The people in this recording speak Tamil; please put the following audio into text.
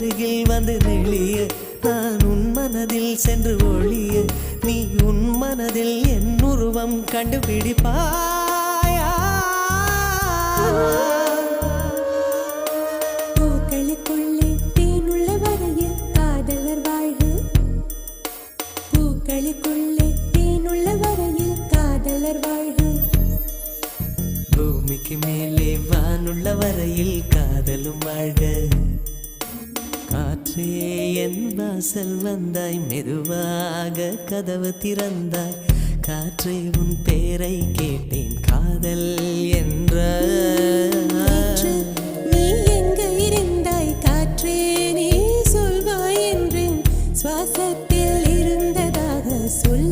அருகில் வந்து நெளிய நான் உன் மனதில் சென்று ஒளிய. நீ உன் மனதில் என் உருவம் கண்டுபிடிப்பாயா? பூக்களுக்குள்ளே தேனுள்ள வரையில் காதலர் வாழ்வு பூக்களுக்குள்ளே தேனுள்ள வரையில் காதலர் வாழ்வு பூமிக்கு மேலே வானுள்ள வரையில் காதலும் வாழ்க. அன்பே என் வாசல் வந்தாய் மெதுவாக கதவு திறந்தாய். காற்றை உன் பேரை கேட்டேன் காதல் என்ற நீ எங்க இருந்தாய்? காற்றே நீ சொல்வாய் என்றேன். சுவாசத்தில் இருந்ததாக சொல்